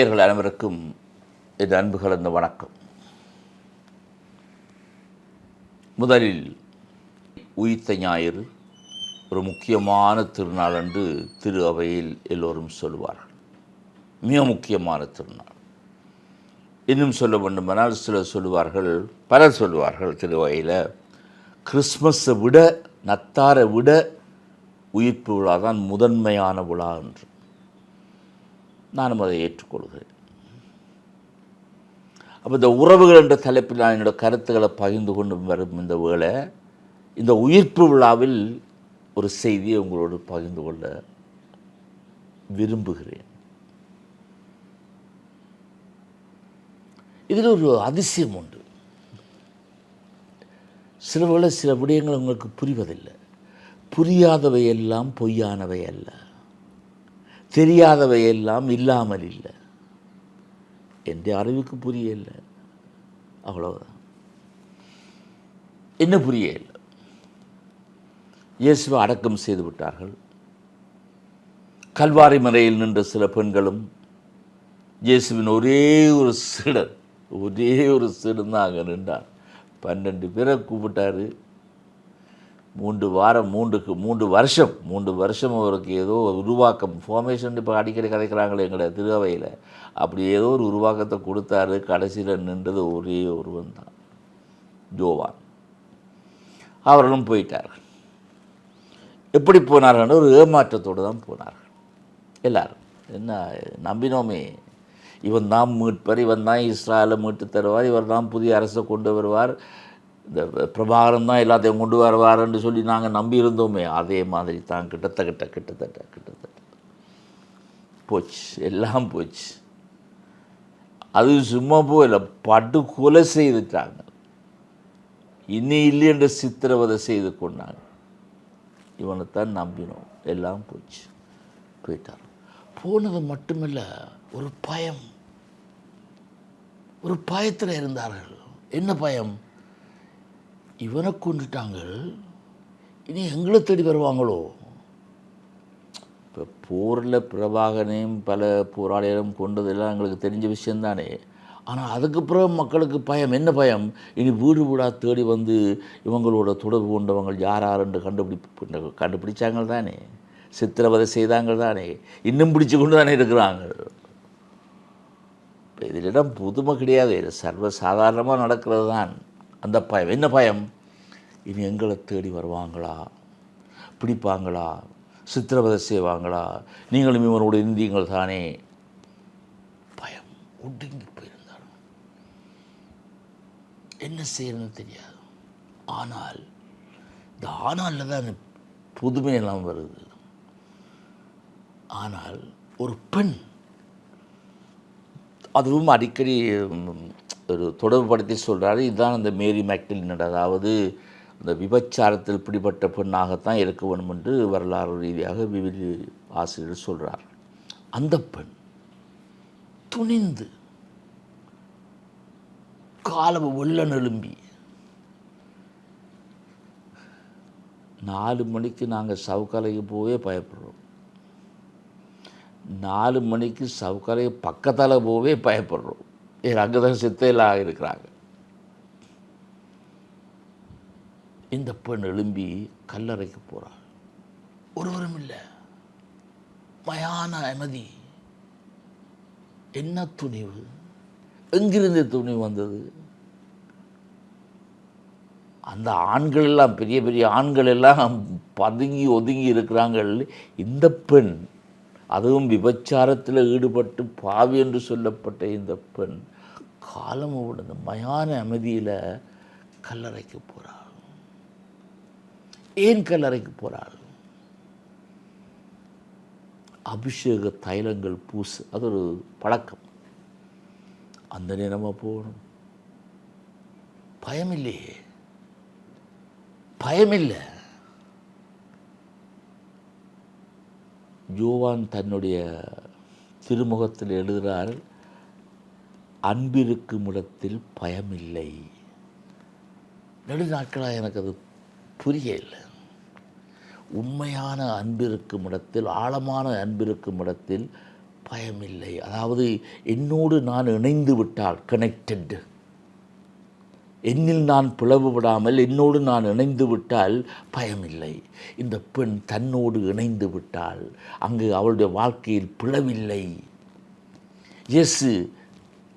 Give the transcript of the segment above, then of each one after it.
நேயர்கள் அனைவருக்கும் என் அன்பு கலந்த வணக்கம். முதலில் உயிர்த்த ஞாயிறு ஒரு முக்கியமான திருநாள் என்று திரு அவையில் எல்லோரும் சொல்லுவார்கள் மிக முக்கியமான திருநாள். இன்னும் சொல்ல வேண்டுமானால் சிலர் சொல்லுவார்கள் பலர் சொல்லுவார்கள் திருவகையில் கிறிஸ்மஸை விட நத்தாரை விட உயிர்ப்பு விழா தான் முதன்மையான விழா என்று. நானும் அதை ஏற்றுக்கொள்கிறேன். அப்போ இந்த உறவுகள் என்ற தலைப்பில் நான் என்னோட கருத்துக்களை பகிர்ந்து கொண்டு வரும் இந்த வேளை இந்த உயிர்ப்பு விழாவில் ஒரு செய்தியை உங்களோடு பகிர்ந்து கொள்ள விரும்புகிறேன். இதில் ஒரு அதிசயம் உண்டு. சில வேளை சில விடயங்கள் உங்களுக்கு புரிவதில்லை. புரியாதவை எல்லாம் பொய்யானவை அல்ல. தெரியாதவை எல்லாம் இல்லாமல் இல்லை. என்ற அறிவுக்கு புரியலை அவ்வளவுதான். என்ன புரியல இயேசுவை அடக்கம் செய்து விட்டார்கள். கல்வாரி மலையில் நின்ற சில பெண்களும் இயேசுவின் ஒரே ஒரு சிடர் ஒரே ஒரு சிடன் தான் அங்கே நின்றார். பன்னெண்டு பேரை கூப்பிட்டாரு. மூன்று வாரம் மூன்றுக்கு மூன்று வருஷம் மூன்று வருஷம் அவருக்கு ஏதோ ஒரு உருவாக்கம் ஃபார்மேஷன் இப்போ அடிக்கடி கதைக்கிறாங்களே எங்களை திருவையில். அப்படி ஏதோ ஒரு உருவாக்கத்தை கொடுத்தாரு கடைசியில் நின்றது ஒரே ஒருவன் தான் ஜோவான். அவர்களும் போயிட்டார்கள். எப்படி போனார்கள் ஒரு ஏமாற்றத்தோடு தான் போனார்கள். எல்லாரும் என்ன நம்பினோமே இவன் தான் மீட்பர் இவன் தான் இஸ்ராயலை மீட்டு தருவார் இவர் தான் புதிய அரசை கொண்டு வருவார் இந்த பிரபாகரன் தான் எல்லாத்தையும் கொண்டு வருவாருன்னு சொல்லி நாங்கள் நம்பி இருந்தோமே அதே மாதிரி தான் கிட்டத்தட்ட கிட்டத்தட்ட கிட்டத்தட்ட போச்சு. எல்லாம் போச்சு. அது சும்மா போயில படு கொலை செய்துட்டாங்க. இனி இல்லை என்ற சித்திரவதை செய்து கொண்டாங்க. இவனைத்தான் நம்பினோம். எல்லாம் போச்சு. போயிட்டார். போனது மட்டுமில்லை ஒரு பயம். ஒரு பயத்தில் இருந்தார்கள். என்ன பயம்? இவனை கொண்டுட்டாங்க இனி எங்களை தேடி வருவாங்களோ? இப்போ போரில் பிரபாகனையும் பல போராளிகளும் கொண்டதெல்லாம் எங்களுக்கு தெரிஞ்ச விஷயந்தானே ஆனால் அதுக்கு பிறகு மக்களுக்கு பயம். என்ன பயம்? இனி வீடு வீடாக தேடி வந்து இவங்களோட தொடர்பு கொண்டவங்க யார் யாருன்னு கண்டுபிடி கண்டுபிடிச்சாங்க தானே. சித்திரவதை செய்தாங்க தானே. இன்னும் பிடிச்சு கொண்டு தானே இருக்கிறாங்க இப்போ இதிலிடம் புதுமை கிடையாது. இது சர்வ சாதாரணமாக நடக்கிறது தான் அந்த பயம். என்ன பயம்? இனி எங்களை தேடி வருவாங்களா? பிடிப்பாங்களா? சித்திரவதை செய்வாங்களா? நீங்களும் இவனோட இந்தியங்கள் தானே? பயம். ஒடுங்கி போயிருந்தார் என்ன செய்யணும்னு தெரியாது. ஆனால் இந்த ஆனாலில் தான் புதுமையெல்லாம் வருது. ஆனால் ஒரு பெண் அதுவும் அடிக்கடி ஒரு தொடர்புபடுத்தி சொல்கிறாரு இதுதான் அந்த மேரி மேக்டிலின் அதாவது இந்த விபச்சாரத்தில் பிடிபட்ட பெண்ணாகத்தான் இருக்க வேண்டும் என்று வரலாறு ரீதியாக விவிலி ஆசிரியர் சொல்கிறார் அந்த பெண் துணிந்து காலம் வெள்ள நெலும்பி நாலு மணிக்கு நாங்கள் சவுக்கலைக்கு போவே பயப்படுறோம். நாலு மணிக்கு சவுக்கலை பக்கத்தால் போவே பயப்படுறோம். அங்கே தான் சித்தையிலாக இருக்கிறாங்க. இந்த பெண் எழும்பி கல்லறைக்கு போகிறாள் ஒருவரும் இல்லை. மயான அமைதி. என்ன துணிவு? எங்கிருந்து துணிவு வந்தது? அந்த ஆண்கள் எல்லாம் பெரிய பெரிய ஆண்கள் எல்லாம் பதுங்கி ஒதுங்கி இருக்கிறாங்கள் இந்த பெண் அதுவும் விபச்சாரத்தில் ஈடுபட்டு பாவி என்று சொல்லப்பட்ட இந்த பெண் காலம் உடனே மயான அமைதியில் கல்லறைக்கு போகிறாள் ஏன் கல்லறைக்கு போகிறாள் அபிஷேக தைலங்கள் பூசு. அது ஒரு பழக்கம். அந்த நேரமாக போகணும். பயமில்லையே. பயமில்லை. யோவான் தன்னுடைய திருமுகத்தில் எழுதுகிறார் அன்பிருக்கும் இடத்தில் பயமில்லை. நெடுநாட்களாக எனக்கு அது புரியலை உண்மையான அன்பிருக்கும் இடத்தில் ஆழமான அன்பிருக்கும் இடத்தில் பயமில்லை. அதாவது என்னோடு நான் இணைந்து விட்டால் கனெக்டட் என்னில் நான் பிளவுபடாமல் என்னோடு நான் இணைந்து விட்டால் பயமில்லை. இந்த பெண் தன்னோடு இணைந்து விட்டால் அங்கு அவளுடைய வாழ்க்கையில் பிளவில்லை. இயேசு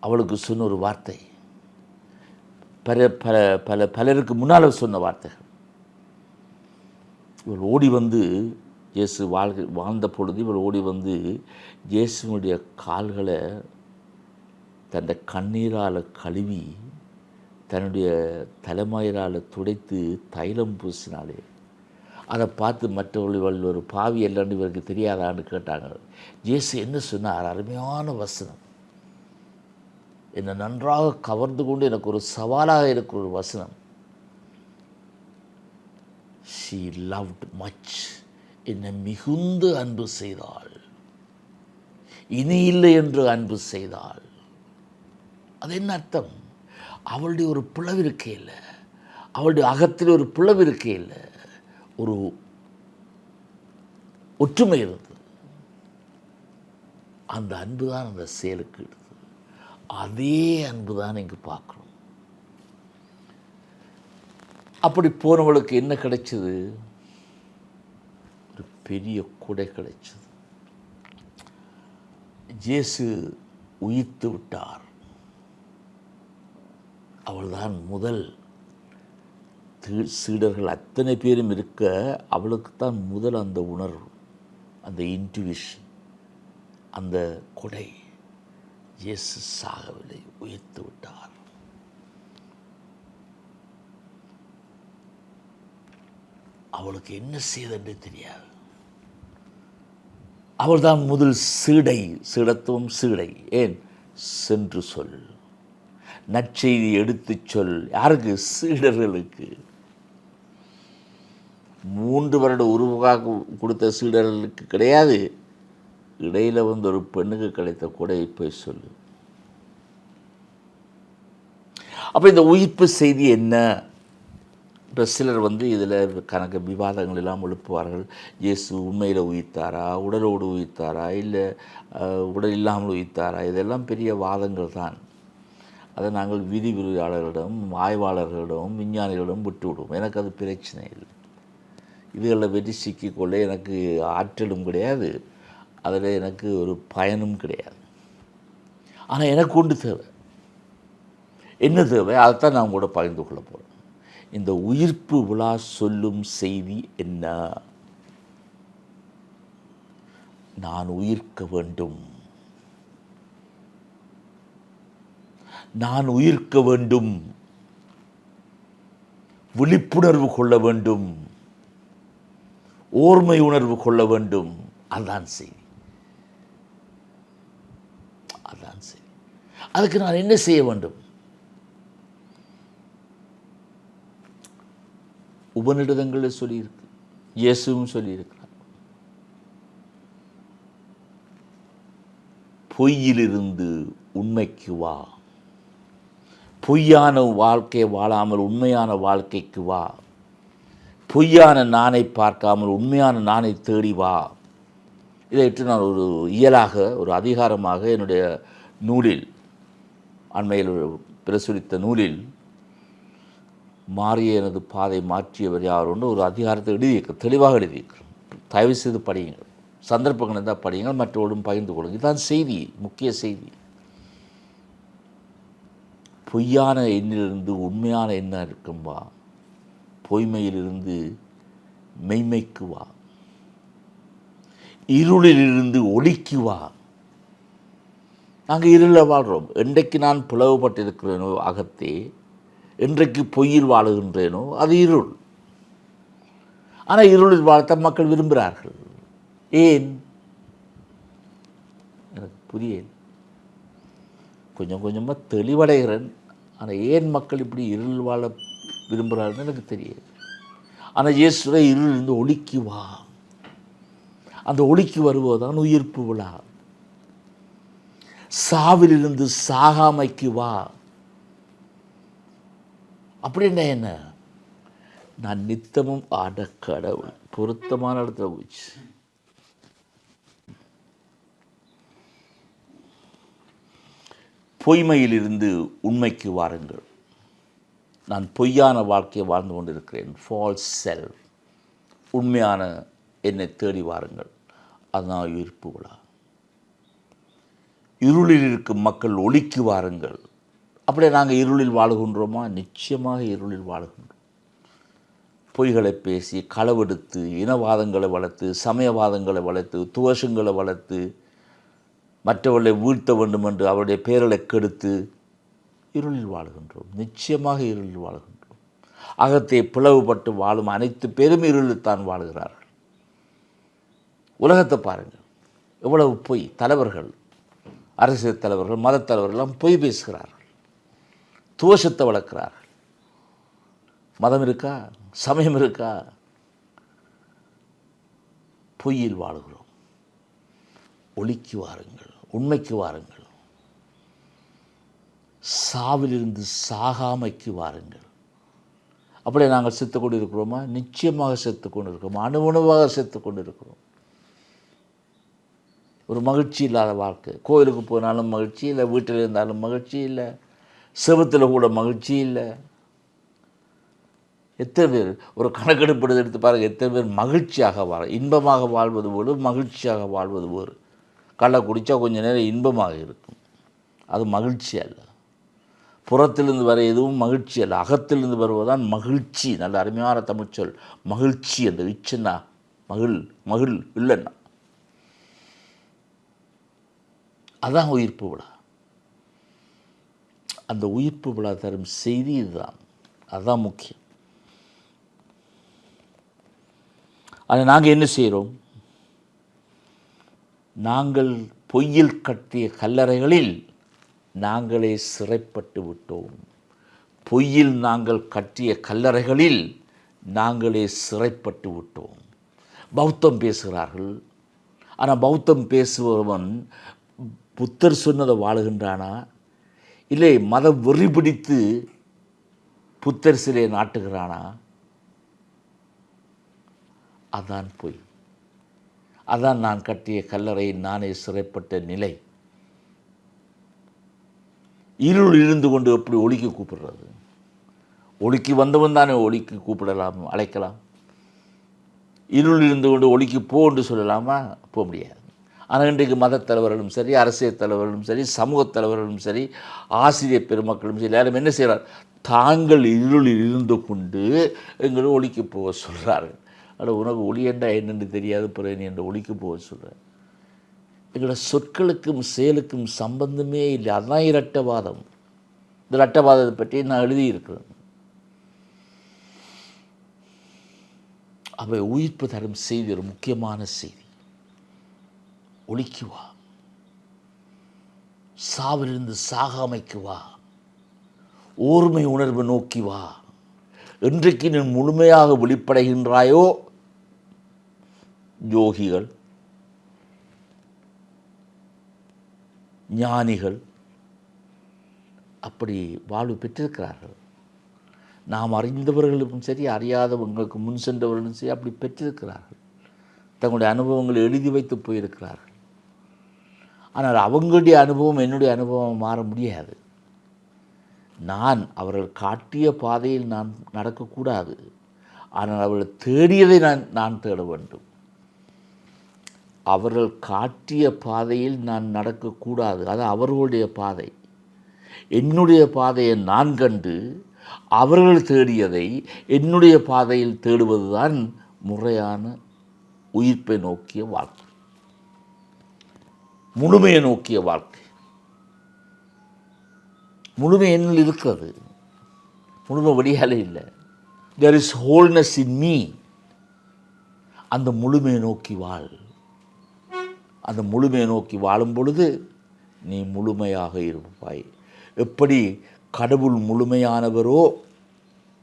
அவளுக்கு சொன்ன ஒரு வார்த்தை. பல பல பல பலருக்கு முன்னால் சொன்ன வார்த்தைகள். இவள் ஓடி வந்து இயேசு வாழ்க வாழ்ந்த பொழுது இவள் ஓடி வந்து இயேசுனுடைய கால்களை தன்னை கண்ணீரால் கழுவி தன்னுடைய தலைமயிரால் துடைத்து தைலம் பூசினாலே அதை பார்த்து மற்றவர்கள் ஒரு பாவி இல்லைன்னு இவருக்கு தெரியாதான்னு கேட்டாங்க. ஜேசு என்ன சொன்னார்? அருமையான வசனம். என்னை நன்றாக கவர்ந்து கொண்டு எனக்கு ஒரு சவாலாக இருக்கிற ஒரு வசனம். ஷீ லவ்ட் மச் என்னை மிகுந்த அன்பு செய்தாள். இனி இல்லை என்று அன்பு செய்தாள். அது என்ன அர்த்தம்? அவளுடைய ஒரு பிளவு இருக்கே இல்லை. அவளுடைய அகத்தில் ஒரு பிளவு இருக்கே இல்லை. ஒரு ஒற்றுமை இருந்தது. அந்த அன்பு தான் அந்த செயலுக்கு எடுத்தது. அதே அன்பு தான் இங்கே பார்க்குறோம். அப்படி போனவளுக்கு என்ன கிடைச்சது? ஒரு பெரிய கொடை கிடைச்சது. ஜேசு உயிர்த்து விட்டார். அவள்தான் முதல் சீடர்கள் அத்தனை பேரும் இருக்க அவளுக்கு தான் முதல் அந்த உணர்வு அந்த இன்ட்யூஷன் அந்த கொடை. இயேசு சாகவில்லை உயர்த்து விட்டார். அவளுக்கு என்ன செய்தென்று தெரியாது. அவள்தான் முதல் சீடை சீடத்துவம் சீடை. ஏன்? சென்று சொல். நற்செய்தி எடுத்துச் சொல். யாருக்கு? சீடர்களுக்கு. மூன்று வருட உருவாக கொடுத்த சீடர்களுக்கு கிடையாது. இடையில வந்து ஒரு பெண்ணுக்கு கிடைத்த கொடையை போய் சொல்லு. அப்போ இந்த உயிர்ப்பு செய்தி என்ன? இப்போ சிலர் வந்து இதில் கணக்கு விவாதங்கள் எல்லாம் எழுப்புவார்கள். இயேசு உண்மையில் உயிர்த்தாரா? உடலோடு உயிர்த்தாரா? இல்லை உடல் இல்லாமல் உயிர்த்தாரா? இதெல்லாம் பெரிய வாதங்கள் தான் அதை நாங்கள் விதி விரிவாளர்களிடம் ஆய்வாளர்களிடம் விஞ்ஞானிகளிடம் விட்டு விடுவோம் எனக்கு அது பிரச்சனை இல்லை. இதுகளில் வெற்றி சிக்கிக்கொள்ள எனக்கு ஆற்றலும் கிடையாது. அதில் எனக்கு ஒரு பயனும் கிடையாது. ஆனால் எனக்கு ஒன்று தேவை. என்ன தேவை? அதைத்தான் நான் கூட பகிர்ந்து கொள்ள போகிறேன் இந்த உயிர்ப்பு விழா சொல்லும் செய்தி என்ன? நான் உயிர்க்க வேண்டும். நான் உயிர்க்க வேண்டும். விழிப்புணர்வு கொள்ள வேண்டும். ஓர்மை உணர்வு கொள்ள வேண்டும். அதுதான் செய்தி. அதுதான் செய்தி. அதுக்கு நான் என்ன செய்ய வேண்டும்? உபநிடதங்களில் சொல்லியிருக்கு. இயேசுவும் சொல்லியிருக்கிறார். பொய்யிலிருந்து உண்மைக்கு வா. பொய்யான வாழ்க்கையை வாழாமல் உண்மையான வாழ்க்கைக்கு வா. பொய்யான நானை பார்க்காமல் உண்மையான நானை தேடி வா. இதைட்டு நான் ஒரு இயலாக ஒரு அதிகாரமாக என்னுடைய நூலில் அண்மையில் பிரசுரித்த நூலில் மாறிய எனது பாதை மாற்றியவர் யார் ஒன்று ஒரு அதிகாரத்தை எழுதியிருக்க தெளிவாக எழுதியிருக்கிறோம் தயவு செய்து படியுங்கள். சந்தர்ப்பங்கள் இருந்தால் படியுங்கள். மற்றவர்களும் பகிர்ந்து கொள்ளுங்கள். இதுதான் செய்தி முக்கிய செய்தி. பொய்யான எண்ணிலிருந்து உண்மையான எண்ணம் இருக்கும் வா. பொய்மையிலிருந்து மெய்மைக்கு வா. இருளிலிருந்து ஒளிக்கு வா. நாங்கள் இருளில் வாழ்கிறோம் என்றைக்கு நான் பிளவுபட்டிருக்கிறேனோ அகத்தே என்றைக்கு பொய்யில் வாழுகின்றேனோ அது இருள். ஆனால் இருளில் வாழத்தான் மக்கள் விரும்புகிறார்கள். ஏன்? எனக்கு புரியல. கொஞ்சம் கொஞ்சமாக தெளிவடைகிறேன். ஆனால் ஏன் மக்கள் இப்படி இருள் வாழ விரும்புகிறாருன்னு எனக்கு தெரியாது. ஆனால் இயேசுவை இருந்து ஒளிக்கு வா. அந்த ஒளிக்கு வருவதுதான் உயிர்ப்பு விழா. சாவிலிருந்து சாகாமைக்கு வா. அப்படின்னா என்ன நான் நித்தமும் ஆட கடவுள் பொருத்தமான இடத்துல போச்சு பொய்மையிலிருந்து உண்மைக்கு வாருங்கள். நான் பொய்யான வாழ்க்கையை வாழ்ந்து கொண்டிருக்கிறேன். ஃபால்ஸ் செல் உண்மையான என்னை தேடி வாருங்கள். அதுதான் உயிர்ப்பு விழா இருளில் இருக்கும் மக்கள் ஒளிக்கு வாருங்கள். அப்படியே நாங்கள் இருளில் வாழுகின்றோமா? நிச்சயமாக இருளில் வாழுகின்றோம். பொய்களை பேசி களவெடுத்து இனவாதங்களை வளர்த்து சமயவாதங்களை வளர்த்து துவசங்களை வளர்த்து மற்றவர்களை வீழ்த்த வேண்டும் என்று அவருடைய பேரலை கெடுத்து இருளில் வாழுகின்றோம். நிச்சயமாக இருளில் வாழுகின்றோம். அகத்தை பிளவுபட்டு வாழும் அனைத்து பேரும் இருளில் தான் வாழுகிறார்கள். உலகத்தை பாருங்கள். எவ்வளவு பொய் தலைவர்கள் அரசியல் தலைவர்கள் மதத்தலைவர்கள்லாம் பொய் பேசுகிறார்கள். தோஷத்தை வளர்க்கிறார்கள். மதம் இருக்கா? சமயம் இருக்கா? பொய்யில் வாழுகிறோம். ஒளிக்கு வாருங்கள். உண்மைக்கு வாருங்கள். சாவிலிருந்து சாகாமைக்கு வாருங்கள். அப்படியே நாங்கள் செத்து கொண்டு இருக்கிறோமா நிச்சயமாக செத்து கொண்டு இருக்கிறோம் அணுவணுவாக செத்து கொண்டு இருக்கிறோம் ஒரு மகிழ்ச்சி இல்லாத வாழ்க்கை. கோயிலுக்கு போனாலும் மகிழ்ச்சி இல்லை வீட்டில் இருந்தாலும் மகிழ்ச்சி இல்லை செவத்தில் கூட மகிழ்ச்சி இல்லை. எத்தனை பேர் ஒரு கணக்கெடுப்பு எடுத்து பாருங்கள் எத்தனை பேர் மகிழ்ச்சியாக வாழ இன்பமாக வாழ்வது ஒரு மகிழ்ச்சியாக வாழ்வது ஒரு. கள்ள குடித்தா கொஞ்சம் நேரம் இன்பமாக இருக்கும். அது மகிழ்ச்சி அல்ல. புறத்திலிருந்து வர எதுவும் மகிழ்ச்சி அல்ல. அகத்திலிருந்து வருவதுதான் மகிழ்ச்சி. நல்ல அருமையான தமிழ்ச்சொல் மகிழ்ச்சி அந்த இச்சன்னா மகிழ் மகிழ் இல்லைன்னா. அதான் உயிர்ப்பு விழா. அந்த உயிர்ப்பு விழா தரும் செய்தி இதுதான். அதுதான் முக்கியம். அதை நாங்கள் என்ன செய்கிறோம் நாங்கள் பொய்யில் கட்டிய கல்லறைகளில் நாங்களே சிறைப்பட்டு விட்டோம். பொய்யில் நாங்கள் கட்டிய கல்லறைகளில் நாங்களே சிறைப்பட்டு விட்டோம். பௌத்தம் பேசுகிறார்கள். ஆனால் பௌத்தம் பேசுபவன் புத்தர் சொன்னதை வாழுகின்றானா? இல்லை மத வெறி பிடித்து புத்தர் சிலையை நாட்டுகிறானா? அதான் பொய். அதான் நான் கட்டிய கல்லறையில் நானே சிறைப்பட்ட நிலை. இருள் இருந்து கொண்டு எப்படி ஒளிக்கு கூப்பிடுறது? ஒளிக்கு வந்தவன் தானே ஒளிக்கு கூப்பிடலாம் அழைக்கலாம். இருள் இருந்து கொண்டு ஒளிக்கு போன்று சொல்லலாமா? போக முடியாது. ஆனால் இன்றைக்கு மதத் தலைவர்களும் சரி அரசியல் தலைவர்களும் சரி சமூகத் தலைவர்களும் சரி ஆசிரியர் பெருமக்களும் சரி எல்லாரும் என்ன செய்கிறார்? தாங்கள் இருளில் இருந்து கொண்டு எங்களை ஒளிக்கு போக சொல்கிறார்கள் அட உனக்கு ஒளியண்டா என்னென்னு என்னென்று தெரியாது பிறகு நீ என்ற ஒளிக்கு போக சொல்கிறேன் எங்களோட சொற்களுக்கும் செயலுக்கும் சம்பந்தமே இல்லை. அதுதான் இரட்டவாதம். இந்த இரட்டவாதத்தை பற்றி நான் எழுதியிருக்கிறேன். அவை உயிர்ப்பு தரும் செய்தி ஒரு முக்கியமான செய்தி. ஒழிக்கு வா. சாவிலிருந்து சாகாமைக்கு வா. ஓர்மை உணர்வு நோக்கி வா. என்றைக்கு நீ முழுமையாக வெளிப்படைகின்றாயோ? யோகிகள் ஞானிகள் அப்படி வாழ்வு பெற்றிருக்கிறார்கள். நாம் அறிந்தவர்களுக்கும் சரி அறியாதவங்களுக்கு முன் சென்றவர்களும் சரி அப்படி பெற்றிருக்கிறார்கள். தங்களுடைய அனுபவங்களை எழுதி வைத்து போயிருக்கிறார்கள். ஆனால் அவங்களுடைய அனுபவம் என்னுடைய அனுபவம் மாற முடியாது. நான் அவர்கள் காட்டிய பாதையில் நான் நடக்கக்கூடாது. ஆனால் அவர்கள் தேடியதை நான் நான் தேட வேண்டும். அவர்கள் காட்டிய பாதையில் நான் நடக்கக்கூடாது. அது அவர்களுடைய பாதை. என்னுடைய பாதையை நான் கண்டு அவர்கள் தேடியதை என்னுடைய பாதையில் தேடுவதுதான் முறையான உயிர்ப்பை நோக்கிய வாழ்க்கை. முழுமையை நோக்கிய வாழ்க்கை. முழுமை என்னில் இருக்கிறது. முழுமை வழியாலே இல்லை. There is wholeness in me அந்த முழுமையை நோக்கி வாழ். அந்த முழுமையை நோக்கி வாழும் பொழுது நீ முழுமையாக இருப்பாய். எப்படி கடவுள் முழுமையானவரோ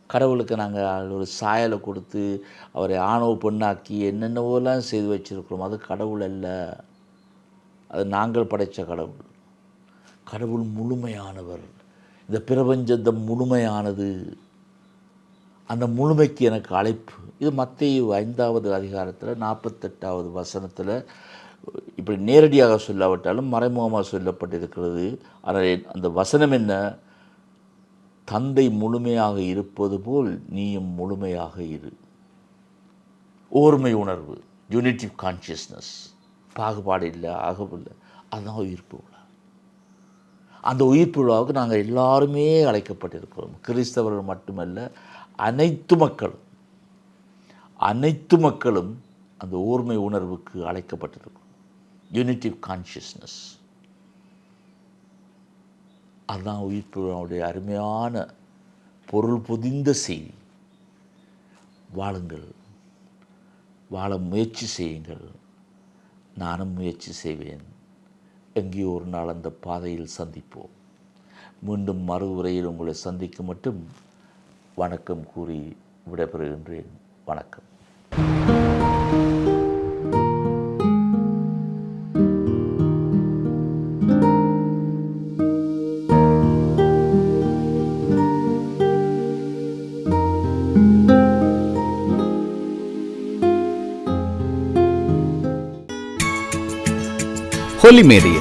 கடவுளுக்கு நாங்கள் ஒரு சாயலை கொடுத்து அவரை ஆணவ பெண்ணாக்கி என்னென்னவோலாம் செய்து வச்சுருக்கிறோம் அது கடவுள் அல்ல. அது நாங்கள் படைத்த கடவுள். கடவுள் முழுமையானவர். இந்த பிரபஞ்சத்தை முழுமையானது அந்த முழுமைக்கு எனக்கு அழைப்பு. இது மத்திய ஐந்தாவது அதிகாரத்தில் நாற்பத்தெட்டாவது வசனத்தில் இப்படி நேரடியாக சொல்லாவிட்டாலும் மறைமுகமாக சொல்லப்பட்டிருக்கிறது. ஆனால் அந்த வசனம் என்ன? தந்தை முழுமையாக இருப்பது போல் நீயும் முழுமையாக இரு. ஓர்மை உணர்வு யூனிட்டிவ் கான்ஷியஸ்னஸ் பாகுபாடு இல்லை ஆகவில்லை. அதுதான் உயிர்ப்பு அந்த உயிர்ப்பு விழாவுக்கு நாங்கள் எல்லாருமே அழைக்கப்பட்டிருக்கிறோம். கிறிஸ்தவர்கள் மட்டுமல்ல அனைத்து மக்களும் அனைத்து மக்களும் அந்த ஓர்மை உணர்வுக்கு அழைக்கப்பட்டிருக்கிறோம். யூனிட்டிவ் கான்ஷியஸ்னஸ் அதுதான் உயிர்ப்பு விழாவுடைய அருமையான பொருள் பொதிந்த செய்தி. வாழுங்கள். வாழ முயற்சி செய்யுங்கள். நானும் முயற்சி செய்வேன். எங்கேயோ ஒரு நாள் அந்த பாதையில் சந்திப்போம். மீண்டும் மறு உரையில் உங்களை சந்திக்கும் மட்டும் வணக்கம் கூறி விடைபெறுகின்றேன். வணக்கம். ஹோலி மேடையில்